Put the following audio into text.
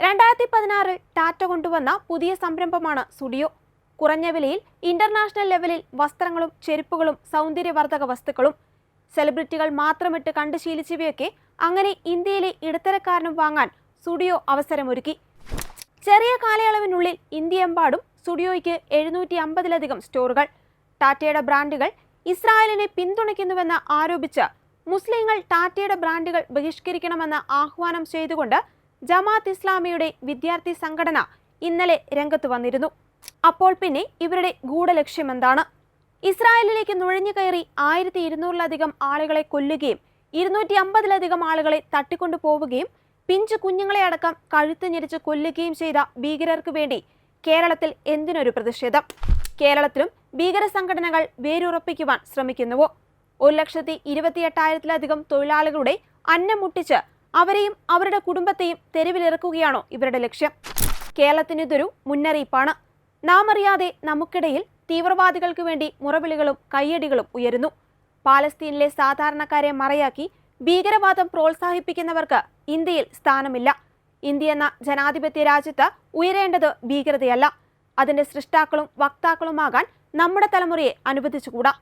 രണ്ടായിരത്തി പതിനാറിൽ ടാറ്റ കൊണ്ടുവന്ന പുതിയ സംരംഭമാണ് സുഡിയോ. കുറഞ്ഞ വിലയിൽ ഇന്റർനാഷണൽ ലെവലിൽ വസ്ത്രങ്ങളും ചെരുപ്പുകളും സൗന്ദര്യവർദ്ധക വസ്തുക്കളും സെലിബ്രിറ്റികൾ മാത്രമിട്ട് കണ്ടു ശീലിച്ചവയൊക്കെ അങ്ങനെ ഇന്ത്യയിലെ ഇടത്തരക്കാരനും വാങ്ങാൻ സുഡിയോ അവസരമൊരുക്കി. ചെറിയ കാലയളവിനുള്ളിൽ ഇന്ത്യയെമ്പാടും സുഡിയോയ്ക്ക് എഴുന്നൂറ്റി അമ്പതിലധികം സ്റ്റോറുകൾ. ടാറ്റയുടെ ബ്രാൻഡുകൾ ഇസ്രായേലിനെ പിന്തുണയ്ക്കുന്നുവെന്ന് ആരോപിച്ച് മുസ്ലിങ്ങൾ ടാറ്റയുടെ ബ്രാൻഡുകൾ ബഹിഷ്കരിക്കണമെന്ന് ആഹ്വാനം ചെയ്തുകൊണ്ട് ജമാഅത്ത് ഇസ്ലാമിയുടെ വിദ്യാർത്ഥി സംഘടന ഇന്നലെ രംഗത്ത് വന്നിരുന്നു. അപ്പോൾ പിന്നെ ഇവരുടെ ഗൂഢലക്ഷ്യമെന്താണ് ഇസ്രായേലിലേക്ക് നുഴഞ്ഞു കയറി ആയിരത്തി ഇരുന്നൂറിലധികം ആളുകളെ കൊല്ലുകയും ഇരുന്നൂറ്റി അമ്പതിലധികം ആളുകളെ തട്ടിക്കൊണ്ടു പോവുകയും പിഞ്ചു കുഞ്ഞുങ്ങളെ അടക്കം കഴുത്ത് ഞെരിച്ച് കൊല്ലുകയും ചെയ്ത ഭീകരർക്ക് വേണ്ടി കേരളത്തിൽ എന്തിനൊരു പ്രതിഷേധം? കേരളത്തിലും ഭീകര സംഘടനകൾ വേരുറപ്പിക്കുവാൻ ശ്രമിക്കുന്നുവോ? ഒരു ലക്ഷത്തി ഇരുപത്തിയെട്ടായിരത്തിലധികം തൊഴിലാളികളുടെ അന്നം മുട്ടിച്ച് അവരെയും അവരുടെ കുടുംബത്തെയും തെരുവിലിറക്കുകയാണോ ഇവരുടെ ലക്ഷ്യം? കേരളത്തിനിതൊരു മുന്നറിയിപ്പാണ്. നാം അറിയാതെ നമുക്കിടയിൽ തീവ്രവാദികൾക്ക് വേണ്ടി മുറവിളികളും കയ്യടികളും ഉയരുന്നു. പാലസ്തീനിലെ സാധാരണക്കാരെ മറയാക്കി ഭീകരവാദം പ്രോത്സാഹിപ്പിക്കുന്നവർക്ക് ഇന്ത്യയിൽ സ്ഥാനമില്ല. ഇന്ത്യ എന്ന ജനാധിപത്യ രാജ്യത്ത് ഉയരേണ്ടത് ഭീകരതയല്ല. അതിന്റെ സൃഷ്ടാക്കളും വക്താക്കളുമാകാൻ നമ്മുടെ തലമുറയെ അനുവദിച്ചുകൂടാ.